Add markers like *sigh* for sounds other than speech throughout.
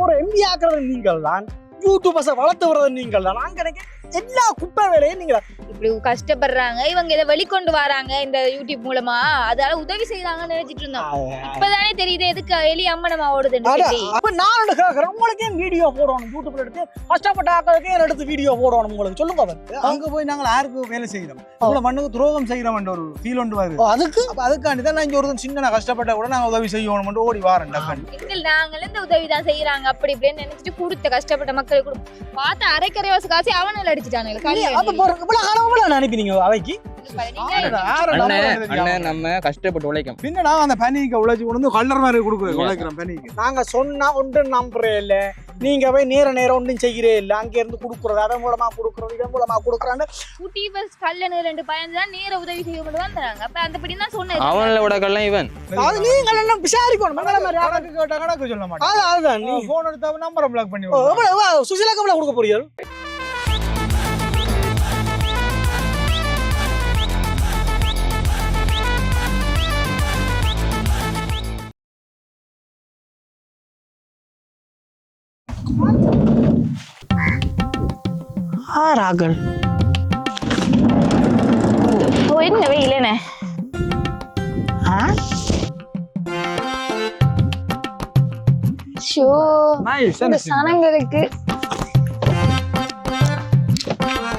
ஒரு எம்பி ஆக்குறது நீங்கள் தான் யூடியூபர்ஸை வளர்த்து வர்றது நீங்கள் தான் அங்க எல்லா குப்பை வேலையும் நீங்க இப்படி கஷ்டப்படுறாங்க. இவங்க இதை வெளிக்கொண்டு வராங்க இந்த யூடியூப் மூலமா. அதால உதவி செய்யறாங்கன்னு நினைச்சிட்டு இருந்தோம். இப்பதானே தெரியுது எதுக்கு எலி அம்மனமா சொல்லி. அப்ப நான் கேக்குறேன். உங்களுக்கு ஏன் வீடியோ போடணும் யூடியூப்ல எடுத்து கஷ்டப்பட்ட ஆக்களுக்கு ஏன் எடுத்து வீடியோ போடணும் உங்களுக்கு. சொல்லுங்க அங்க போய் நாங்கள் யாருக்கு வேலை செய்கிறோம் இவ்வளவு மண்ணுக்கு துரோகம் செய்கிறோம் ஒரு ஃபீல் ஒன்று வருது அதுக்கு? அப்ப அதுக்காண்டி தான் நான் இங்க ஒருத்தன் சின்ன நான் கஷ்டப்பட்ட கூட நாங்க உதவி செய்யணும் ஓடி வாரேன் டக்குன்னு. நாங்கள் இந்த உதவி தான் செய்யறாங்க. அப்படி இப்படின்னு நினைச்சிட்டு கொடுத்த கஷ்டப்பட்ட மக்களுக்கு கொடு- பார்த்து அரைக்கரை வாசு காசு அவனுல அடிச்சுட்டானுங்க அனுப்பினீங்க அவைக்கு நம்ம கஷ்டப்பட்டு உழைக்கும் பின்ன நான் அந்த பனிக்கு உழைச்சி கொண்டு கல்லர் மாதிரி பனிக்கு. நாங்க சொன்னா ஒன்றும் நம்புறே இல்ல. நீங்க போய் நேர நேரம் ஒன்றும் செய்கிறே இல்ல. அங்க இருந்து குடுக்குறது அதன் மூலமா குடுக்குறது இதன் மூலமா குடுக்குறான்னு ஊட்டி பஸ் கல்லணு ரெண்டு பையன் தான் நேர உதவி செய்ய மட்டும் வந்தாங்க அப்ப அந்தபடி தான் சொன்னேன். இவன். அது நீங்க என்ன விசாரிக்கணும். கணக்கு கேட்டா கணக்கு சொல்ல மாட்டேன். அதுதான். நீ போன் எடுத்தா நம்பரை பிளாக் பண்ணி எவ்வளவு கொடுக்க போறீங்க ஆறாக்கள் ஓ என்ன வெயிலண்ணே ஷோ இந்த சனங்களுக்கு.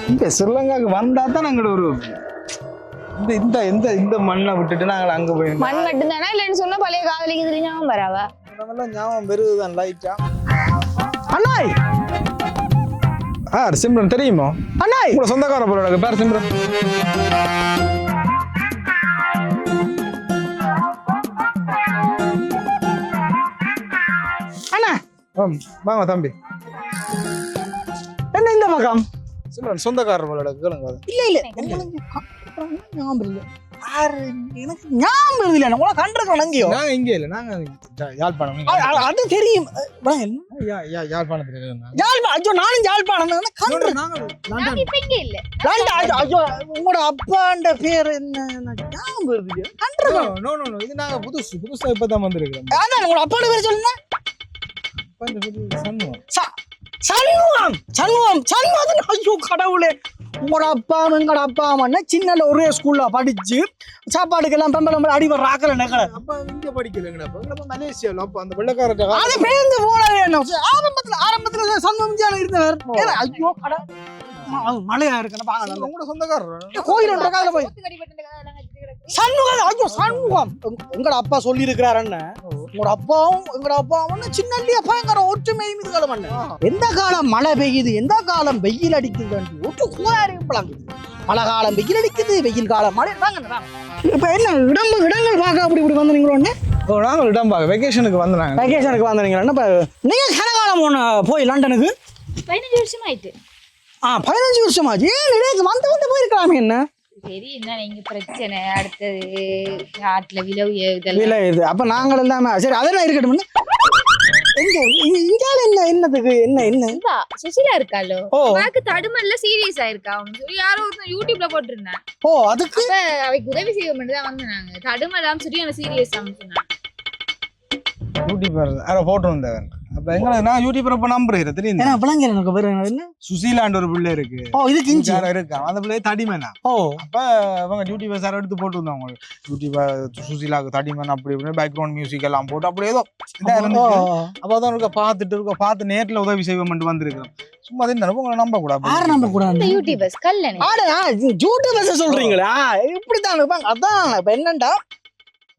இங்க ஸ்ரீலங்காக்கு வந்தா தான் நாங்கள் ஒரு இந்த இந்த இந்த இந்த மண்ணை விட்டுட்டு நாங்கள் அங்க போய் மண் மட்டும்தானா? இல்லைன்னு சொன்னா பழைய காதலிக்கு தெரிஞ்சாம வராவா? நம்மளாம் ஞாபகம் பெருகுதான் லைட்டா. அண்ணாய். ஆ சிம்ரன் தெரியுமா? அண்ணாய். உங்களோட சொந்தக்கார போல பேர் சிம்ரன். அண்ணா. வாங்க தம்பி. என்ன இந்த பக்கம்? சிம்ரன் சொந்தக்காரர் போல கேளுங்க. அதை. இல்ல இல்ல. ஞாபகம் இல்ல யாரு? எனக்கு ஞாபகம் இல்ல உங்களை கண்டிருக்கோம் எங்கேயோ நாங்க இங்கே இல்ல. நாங்க யாழ்ப்பாணம் அது தெரியும். அ, வா, என்ன? யா- யா- யாழ்ப்பாணத்துல இருக்கோம் யாழ்ப்பா ஐயோ நானும் யாழ்ப்பாணம் கண்டு நாங்க நாங்க இப்ப இங்க இல்ல. லண்டன் ஐயோ, உங்களோட அப்பாண்ட பேர் என்ன? ஞாபகம் இருக்கு கண்டிருக்கோம் நோ நோ நோ இது நாங்க புதுசு புதுசா இப்பதான் வந்திருக்கிறோம். அதான் உங்களோட அப்பாண்ட பேர் சொல்லுங்க சண்முகம் சண்முகம் சண்முகம் சண்முகம். ஐயோ கடவுளே. உங்களோட அப்பா எங்களோட அப்பா அம்மா சின்னல ஒரே ஸ்கூல்ல படிச்சு சாப்பாடுக்கெல்லாம் பெம்பளம் அடி வர ஆக்கல நகல. அப்ப இங்க படிக்கலங்கடா. அப்ப அப்ப அந்த வெள்ளக்காரட்ட அது பேருந்து போன வேணும். ஆரம்பத்துல ஆரம்பத்துல சண்முகம் இருந்தவர் ஐயோ கட மழையா இருக்கு பாங்க சொந்தக்காரர்? கோயில் போய். சண்முகம் ஐயோ சண்முகம். உங்க- உங்களோட அப்பா சொல்லி இருக்கிறாருன்னு உங்களோட அப்பாவும் எங்களோட அப்பாவும் சின்னல்லிய பயங்கர ஒற்றுமை மீது காலம் எந்த காலம் மழை பெய்யுது எந்த காலம் வெயில் அடிக்குது ஒட்டு கூறாரு மழை காலம் வெயில் அடிக்குது வெயில் காலம் மழை. வாங்க. இப்ப என்ன இடம் இடங்கள் பார்க்க அப்படி இப்படி வந்தீங்களோன்னு ஓ நாங்க இடம் பாக்க வெக்கேஷனுக்கு வந்தாங்க வெக்கேஷனுக்கு வந்தீங்களா இப்ப நீங்க கனகாலம் ஒன்று போய் லண்டனுக்கு? பதினஞ்சு வருஷம் ஆயிட்டு ஆ பதினஞ்சு வருஷமாச்சு. ஏன் இடையே வந்து வந்து போயிருக்கலாமே என்ன சரி என்ன நீங்க பிரச்சனை. அடுத்தது நாட்டுல விலவு இதெல்லாம். இது அப்ப நாங்கள் எல்லாமே சரி அதெல்லாம் இருக்கட்டும். என்ன என்னதுக்கு என்ன என்ன? சுசிலா இருக்காளோ? அவளுக்கு தடுமல்ல சீரியஸ் ஆயிருக்கா? சொல்லி யாரோ ஒருத்தன் யூடியூப்ல போட்டிருந்தேன். ஓ அதுக்கு? அவைக்கு உதவி செய்ய மட்டும் வந்தாங்க. தடுமலாம் சொல்லி எனக்கு சீரியஸ் சொன்னாங்க யூடியூபர் யாரோ போட்டு வந்தவன் அப்ப எங்க நான் யூடியூபர் இப்ப நம்புறேன் தெரியும் ஏன்னா விளங்க எனக்கு பேர் என்ன? சுசீலாண்டு ஒரு பிள்ளை இருக்கு. ஓ இது கிஞ்சி. இருக்கா. அந்த பிள்ளை தடிமேனா. ஓ. அப்ப அவங்க யூடியூபர் சார் எடுத்து போட்டு வந்தாங்க யூடியூபர் சுசீலாக்கு தடிமன் அப்படி பேக்ரவுண்ட் மியூசிக் எல்லாம் போட்டு அப்படி ஏதோ இருந்துச்சு. அப்பதான் இருக்க பார்த்துட்டு இருக்க பார்த்து நேர்ல உதவி செய்வோம் வந்திருக்கிறோம் சும்மா தான் உங்களை நம்ப கூடாது யாரை நம்ப கூடாது யூடியூபர்ஸ் கல்லணை. யூடியூபர்ஸ் சொல்றீங்களா? இப்படித்தான் இருப்பாங்க. அதான் இப்ப என்னண்டா?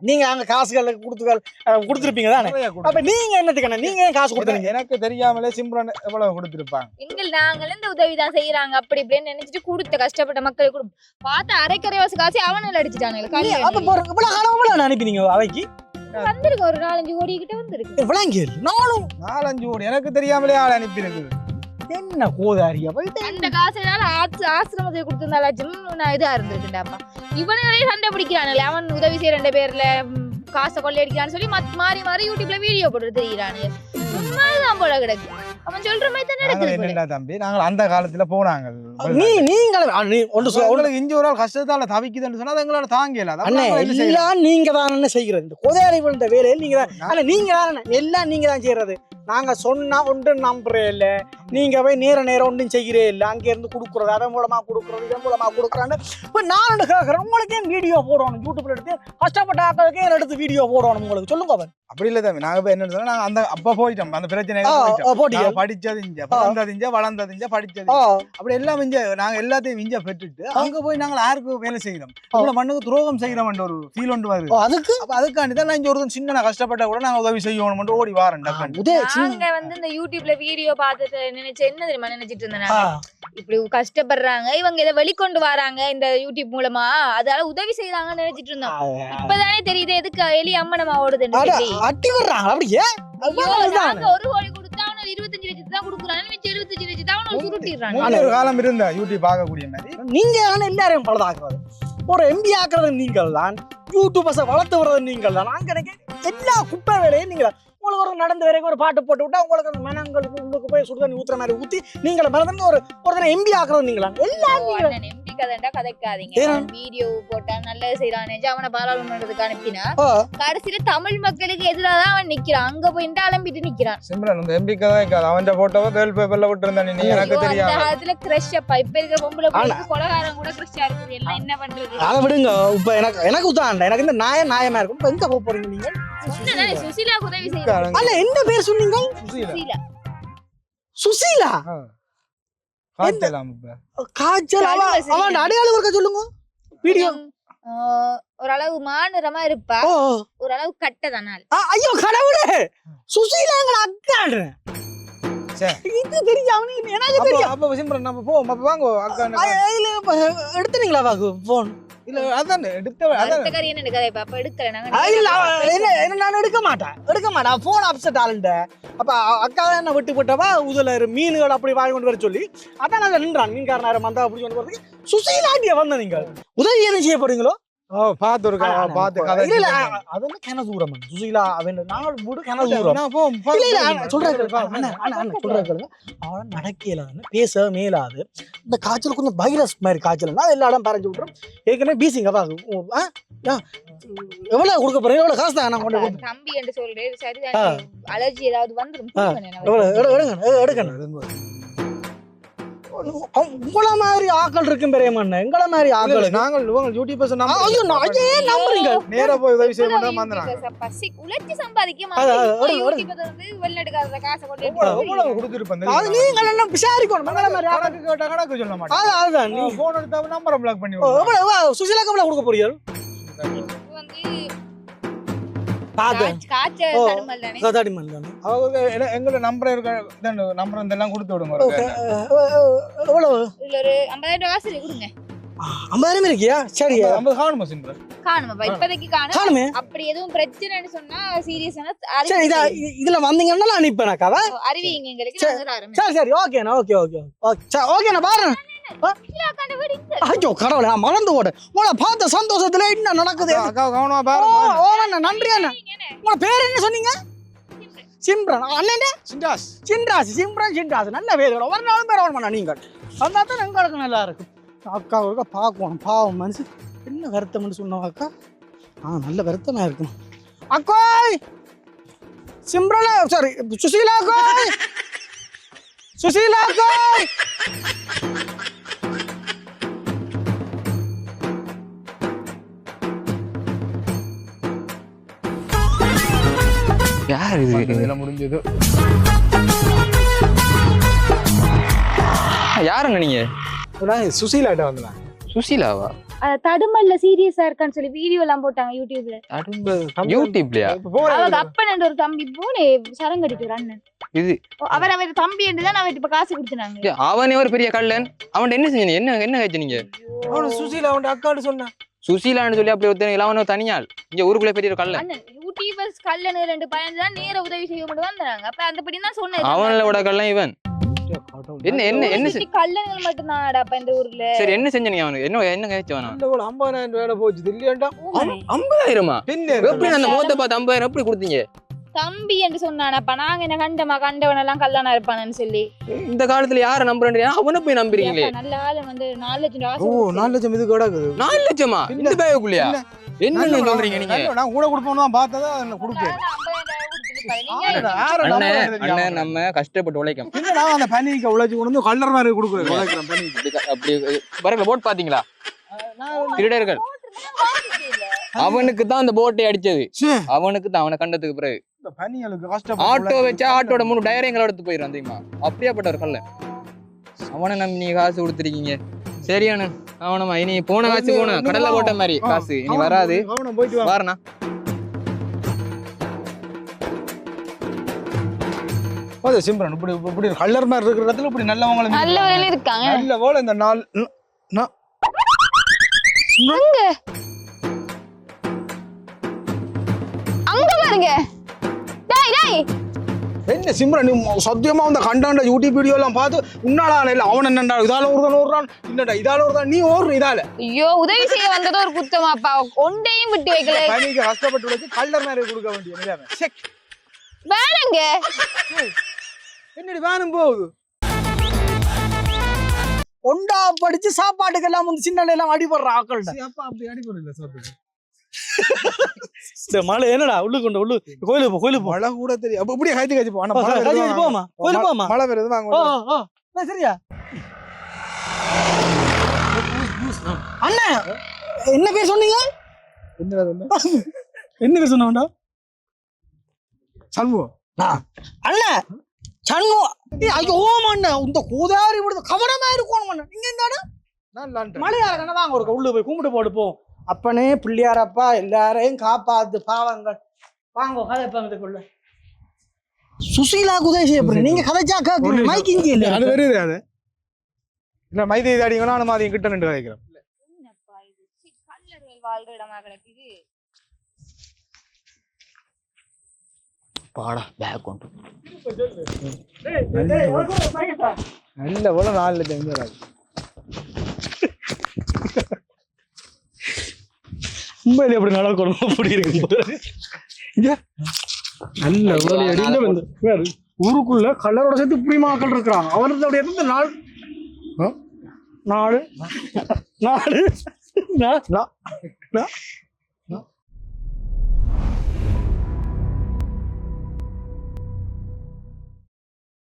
நீங்க அங்க காசுகள் கொடுத்துகள் கொடுத்துருப்பீங்க தானே? அப்ப கொடுத்து- நீங்க என்னத்துக்கான நீங்க ஏன் காசு கொடுத்துறீங்க எனக்கு தெரியாமலே சிம்ரன் எவ்வளவு கொடுத்திருப்பாங்க. எங்கள் நாங்கள் இந்த உதவி தான் செய்யறாங்க அப்படி இப்படின்னு நினைச்சிட்டு கொடுத்த கஷ்டப்பட்ட மக்களுக்கு கொடு பார்த்து அரைக்கரை வாசு காசு அவனில் அடிச்சுட்டானுங்க. அப்ப கல்லணை போற இவ்வளவு காலம் இவ்வளவு அனுப்பினீங்க அவைக்கு? வந்திருக்கு ஒரு நாலஞ்சு கோடி கிட்ட வந்திருக்கு நாலஞ்சு கோடி எனக்கு தெரியாமலே ஆள் அனுப்பி இருக்குது என்ன கோதாரி இது அந்த காசுனால ஆச்சு ஆசிரமத்தை கொடுத்திருந்தாலாச்சும் நான் இதா இருந்திருக்குண்டாப்பா இவனுங்களே சண்டை பிடிக்கிறானுங்களே அவன் உதவி செய்யற ரெண்டு பேர்ல காசை கொள்ளையடிக்கிறான்னு சொல்லி மத் மாறி மாறி யூடியூப்ல வீடியோ போட்டு தெரியுறானுங்க சும்மாதான் போல கிடக்கு அவன் சொல்ற மாதிரி தான் நடக்குது தம்பி நாங்கள் அந்த காலத்துல போனாங்க நீ நீங்கள் நீ ஒன்று சொல்ல உங்களுக்கு இஞ்சி ஒரு நாள் கஷ்டத்தால தவிக்குதுன்னு சொன்னா அது எங்களால தாங்கல அது அண்ணே? எல்லாம் நீங்க தான் செய்யறது. இந்த கொதையறை விழுந்த வேலையில் நீங்க தான். நான் ஆனா நீங்க தான் எல்லாம் நீங்க தான் செய்யறது. நாங்க சொன்னா ஒன்றும் நம்புறே இல்ல. நீங்க போய் நேர நேரம் ஒன்றும் செய்கிறே இல்ல. அங்க இருந்து கொடுக்குறது அதன் மூலமா கொடுக்குறது இதன் மூலமா கொடுக்குறான்னு. இப்ப நான் கேட்கறேன் உங்களுக்கு ஏன் வீடியோ போடணும்? யூடியூப்ல எடுத்து கஷ்டப்பட்ட ஆக்களுக்கு ஏன் எடுத்து வீடியோ போடணும் உங்களுக்கு? சொல்லுங்க அவன் அப்படி இல்ல தம்பி. நாங்க இப்ப என்ன சொன்னா நாங்க அந்த அப்ப போயிட்டோம். அந்த பிரச்சனை நாங்க படிச்சது இங்க பிறந்தது இங்க வளர்ந்தது படிச்சது ஆ, அப்படி எல்லாம் இங்க நாங்க எல்லாத்தையும் இங்க பெற்றுட்டு அங்க போய் நாங்க யாருக்கு வேலை செய்யறோம் இவ்வளவு மண்ணுக்கு துரோகம் செய்யறோம் ஒரு ஃபீல் ஒன்று வருது அதுக்கு? அப்ப அதுக்காண்டி தான் நான் இங்க ஒருத்தன் சின்ன கஷ்டப்பட்டா கூட நாங்க உதவி செய்யணும் ஓடி வாரேன் நாங்க வந்து இந்த யூடியூப்ல வீடியோ பார்த்துட்டு நினைச்சு என்ன தெரியுமா நினைச்சிட்டு இருந்தேன்? இப்படி கஷ்டப்படுறாங்க இவங்க இதை வெளிக்கொண்டு வராங்க இந்த யூடியூப் மூலமா. அதால உதவி செய்யறாங்கன்னு நினைச்சிட்டு இருந்தோம். இப்பதானே தெரியுது எதுக்கு எலி அம்மனமா ஓடுதுன்னு அட்டி வர்றாங்க அப்படியே? ஒரு கோடி தான் கொடுக்குறாங்க. மிச்சம் எழுபத்தஞ்சு லட்சத்து தான் அவனுக்கு சுருட்டிடுறாங்க. ஒரு காலம் இருந்தா யூடியூப் பார்க்கக்கூடிய மாதிரி. நீங்க தானே எல்லாரையும் பழுதாக்குறது. ஒரு எம்பி ஆக்குறது நீங்கள் தான். யூடியூபர்ஸை வளர்த்து வர்றது நீங்கள் தான். நான் கிடைக்க எல்லா குப்பை வேலையும் நீங்க தான். உங்களுக்கு ஒரு நடந்த வரைக்கும் ஒரு பாட்டு போட்டு விட்டா உங்களுக்கு அந்த மனங்களுக்கு உள்ளுக்கு போய் சுடுதண்ணி ஊத்துற மாதிரி ஊத்தி நீங்கள மறந்து ஒரு ஒருத்தனை எம்பி ஆக்குறது நீங்களா எல்லாம் கதைண்டா கதைக்காதீங்க. வீடியோ போட்டா நல்லது செய்யறான் அவனை பாராளுமன்றத்துக்கு அனுப்பினா. கடைசியில தமிழ் மக்களுக்கு எதிராக தான் அவன் நிக்கிறான். அங்க போயிட்டு அலம்பிட்டு நிக்கிறான். சிம்ரன் இந்த எம்பிக்கு தான் இருக்காது அவன் போட்டோவை வேல் பேப்பர்ல விட்டுருந்தா நீ. எனக்கு ஐயோ, அந்த காலத்துல கிரஷ் அப்பா. இப்ப இருக்கிற பொம்பளை கொலகாரம் கூட கிரஷ்ஷா இருக்குது. எல்லாம் என்ன பண்றது? அதை விடுங்க. இப்ப எனக்கு எனக்கு உத்தாண்ட எனக்கு இந்த நாய நியாயமா இருக்கும். இப்ப எங்க போக போறீங்க நீங்க? சுசிலா உதவி செய்யறாங்க அல்ல என்ன பேர் சொன்னீங்க? சுசீலா. சுசிலா. காய்ச்சல். அவன் அடையாளம் இருக்க சொல்லுங்க. வீடியோ. ஓரளவு மாநிறமா இருப்பா. ஓரளவு கட்டதனால் ஆ, ஐயோ கடவுளே. சுசீலாங்கிற அக்காடு சரி. இது தெரியும் அவனுக்கு எனக்கு அப்போ தெரியும். அப்போ சிம்ரன் நம்ம போவோம். அப்ப வாங்க அக்கா எடுத்துனீங்களா வாக்கு போன் இல்ல அதான் எடுத்த அதான். அடுத்த கறி என்ன கதை இப்ப அப்ப எடுக்கல. நாங்க இல்ல அவ- என்ன என்ன நான் எடுக்க மாட்டேன். எடுக்க மாட்டேன். போன் அப்செட் ஆளுண்ட. அப்ப அக்கா என்ன விட்டு போட்டவா? உதுல மீன்கள் அப்படி வாங்கி கொண்டு வர சொல்லி அதான் நான் நின்றான். மீன்கார நேரம் வந்தா அப்படி கொண்டு வரதுக்கு சுசீலாண்டிய வந்த நீங்க உதவி எதுவும் செய்ய போறீங்களோ? ஓ பாத்து கதை இல்ல இல்ல அ- அது வந்து கிண தூரம் சுசீலா அவன் நாங்கள் வீடு நான் போவோம் இல்ல இல்ல சொல்றேன் சொல்றேன். அவன் நடக்க இயலாது பேச மேலாது. இந்த காய்ச்சல் கொஞ்சம் வைரஸ் மாதிரி காய்ச்சல். அது எல்லா இடம் பறஞ்சு விட்டுரும் ஏற்கனவே பீசிங்க வா ஓ, ஆ, ஆ, எவ்வளவு கொடுக்க போறேன்? எவ்வளவு காசு தான் நான் கொண்டு. தம்பி என்று சொல்றேன் அலர்ஜி ஏதாவது நான் எடுங்க அவன் உங்கள மாதிரி ஆக்கள் இருக்கும் பெரியமண்ண எங்கள மாதிரி ஆக்கள் நாங்கள் உங்க யூடியூபர்ஸ் ஆ, ஐயோ நான் ஐயே நம்புறீங்க? நேரா போய் உதவி செய்ய இவ்வளவு மாட்டோம் வந்துறாங்க YouTubers அப்ப சி- உழைச்சு சம்பாதிக்க ஒரு- YouTuber வந்து வெளிநாட்டுக்காரர காசை கொண்டு எவ்வளவு கொடுத்துருப்பேன் அது நீங்க என்ன விசாரிக்கணும்? எங்கள மாதிரி ஆக்கள். கணக்கு கேட்டா கணக்கு சொல்ல மாட்டேன். அது அதுதான். நீ போன் எடுத்தா நம்பரை பிளாக் பண்ணி எவ்வளவு சுசிலாக்கு எவ்வளவு கொடுக்க போறீங்க வந்து காய்ச்சல் ஓ. தடுமல் தானே. கதாடி மண் அவங்க என்ன- எங்களோட நம்பர் இருக்க நம்பர் இதெல்லாம் கொடுத்து விடுங்க எவ்வளவு? இதுல ஒரு ஐம்பதாயிரம் ரூபாய் காசு கொடுங்க. ஐம்பதாயிரம் இருக்கியா? சரி ஐம்பது- ஐம்பது காணுமா சிம்ரன் காணுமாப்பா இப்போதைக்கு காணும். காணுமே. அப்படி எதுவும் பிரச்சனைன்னு சொன்னா சீரியஸான சரி இதா இ- இதுல வந்தீங்கன்னா நான் நிப்பேன் கதை அறிவிங்க எங்களுக்கு சரி. சரி சரி ஓகேண்ணா ஓகே ஓகே ஓகே. சரி ஓகேண்ணா பாரு ஐயோ கடவுளே நான் மறந்து ஓட. உங்களை பார்த்த சந்தோஷத்துல என்ன நடக்குது? கவனமா ஓ பாருங்க ஓவண்ணா நன்றி அண்ணா. பேர் என்ன சொன்னீங்க? சிம்ரன். அண்ணன் சிண்டாஸ் சின்ராசி சிம்ரன் சின்ராசி நல்ல பேர் ஒரு நாளும் பேர் ஓட நீங்கள். வந்தா தான் எங்களுக்கு நல்லா இருக்கும். அக்கா ஒருக்கா பார்க்கணும். பாவம் மனுஷன். என்ன வருத்தம்னு சொன்னோம் அக்கா? ஆ நல்ல வருத்தமா இருக்கும் அக்கோய்! சிம்ரன் சாரி சுசீலா அக்கோய்! *laughs* சுசீலா அக்கோய்! யார் இது. இதெல்லாம் முடிஞ்சது. யாருங்க நீங்க? நான் சுசீலாட்ட வந்தேன். சுசீலாவா? தடுமல்ல சீரியஸா இருக்கான்னு சொல்லி வீடியோ எல்லாம் போட்டாங்க யூடியூப்ல யூடியூப்லயா அவங்க அப்பன் என்ற ஒரு தம்பி போனே சரங்கடிக்கு ஒரு அண்ணன். இது. அவர் அவர் தம்பி என்று தான் அவர் இப்ப காசு கொடுத்துனாங்க. அவனே ஒரு பெரிய கள்ளன்? அவன்கிட்ட என்ன செஞ்சீங்க? என்ன என்ன கேச்சு நீங்க? அவனு சுசீலா அவன் அக்கான்னு சொன்னான். சுசீலான்னு சொல்லி அப்படி ஒருத்தன் இல்லை அவனோ தனியாள். இங்க ஊருக்குள்ள பெரிய ஒரு கள்ளன். யூடியூபர்ஸ் கல்லனு ரெண்டு பையன் தான் நேர உதவி செய்ய மட்டும் வந்தாங்க அப்ப அந்தபடி தான் சொன்னேன். அவனில் விட கள்ளன் இவன். என்ன என்ன என்ன கல்லன்கள் மட்டும் தான்டா அப்ப இந்த ஊர்ல? சரி என்ன செஞ்சீங்க அவனுக்கு? என்ன என்ன கேச்சு அவனா? வேலை போச்சு இல்லையாண்டா ஐம்பதாயிரமா பின்ன எப்படி அந்த முகத்தை பார்த்து எப்படி கொடுத்தீங்க? தம்பி என்று சொன்னானப்பா நாங்க என்ன கண்டமா கண்டவன் எல்லாம் கல்லனா இருப்பானு சொல்லி. இந்த காலத்துல யாரை நம்புறேன் அவனை போய் நம்புறீங்களே. அப்ப நல்ல ஆளு வந்து நாலு லட்சம் ரூபா ஓ நாலு லட்சம் இது கிடக்குது நாலு லட்சமா? இந்த பேகுக்குள்ளயா என்ன சொல்றீங்க நீங்க? நான் கூட கொடுப்போம்னு தான் பார்த்ததா? கொடுப்பேன். அண்ணன் நம்ம கஷ்டப்பட்டு உழைக்கும் என்னடா அந்த பனிக்கு உழைச்சு கொண்டு வந்து கல்லர் மாதிரி கொடுக்குறது உழைக்கிறேன் பனிக்கு அப்படி க- அப்படி வரல போட் பாத்தீங்களா திருடர்கள். அவனுக்கு தான் அந்த போட்டை அடிச்சது. அவனுக்கு தான் அவனை கண்டதுக்கு பிறகு. ஆட்டோ வச்சா ஆட்டோட மூணு டயரை எங்களை எடுத்து போயிடும் தெரியுமா அப்படியாப்பட்ட ஒரு கல்ல. அவனை நம்பி நீங்க காசு கொடுத்துருக்கீங்க. சரி அண்ணன் அவனமா இனி போன காசு போன கடல்ல. போட்ட மாதிரி. காசு. இனி வராது. வாரணா போது சிம்ரன் இப்படி இப்படி கல்லர் மாதிரி இருக்கிற இடத்துல இப்படி நல்லவங்களை மீட் நல்ல பண்ணாங்க. வேலையில இருக்காங்க. நல்ல போல இந்த நாள். அங்க பாருங்க. டேய் என்ன சிம்ரன் நீ சத்தியமா அந்த கண்டாண்ட யூடியூப் வீடியோ எல்லாம் பார்த்து உன்னால இல்ல அவன் என்னடா இதால ஒருதான் ஓடுறான் இன்னடா இதால ஒருதான் நீ ஓடுற இதால. ஐயோ உதவி செய்ய வந்தது ஒரு குத்தமாப்பா ஒண்டையும் விட்டு வைக்கல. பனிக்கு கஷ்டப்பட்டு உழைச்சு கல்லர் மாதிரி கொடுக்க வேண்டிய நிலைமை. செக். வேணாங்க. என்னடி வேணும் போகுது? ஒண்டா படிச்சு சாப்பாட்டுக்கெல்லாம் வந்து சின்ன எல்லாம் அடிபடுற ஆக்கள்ட. அப்பா அப்படி சொல்றது இந்த மழை என்னடா? உள்ளுக்கு கொண்டு உள்ளு. கோயிலுக்கு போ கோயிலுக்கு மழை கூட தெரியும் அப்ப இப்படியே கைத்து கழிச்சு போ. ஆனா மழை கை வருது கழுவி போமா கோயிலுக்கு போமா மழை வருது வாங்க. சரியா? அண்ணன் என்ன பேர் சொன்னீங்க? என்ன? என்ன பேர் சொன்னா சண்முகம் அண்ணன் சண்மு ஏய், ஐயோ அண்ணன் இந்த கோதாரி விடுது. கவனமா இருக்கும் அண்ணன் நீங்க என்னடா கண்ணா வாங்க ஒரு உள்ள போய் கும்பிட்டு போட்டு போ. அப்பனே பிள்ளையாரப்பா எல்லாரையும் காப்பாத்து பாவங்கள் வாங்க கதைப்பாங்கக்குள்ள சுசீலா குதை செய்யப்படுங்க நீங்க கதைச்சா கேட்குறீங்க மைக் இங்கே அது இல்ல வருது அது இல்ல மைதை இது அடிங்கன்னா நான் மாதிரி கிட்ட நின்று வாழ்ற இடமா கிடக்குது பாடா பேக் கொண்டு நல்ல போல நாலு லட்சம் இருந்து வராது உண்மையிலே எப்படி நடக்கணும் அப்படி இருக்கு. நல்ல வேலை வந்து ஊருக்குள்ள கல்லரோட சேர்த்து இப்படி மக்கள் இருக்கிறாங்க. அவர்களுடைய இருந்து நாள்? ஆ? நாடு நாடு நா- நா- நா-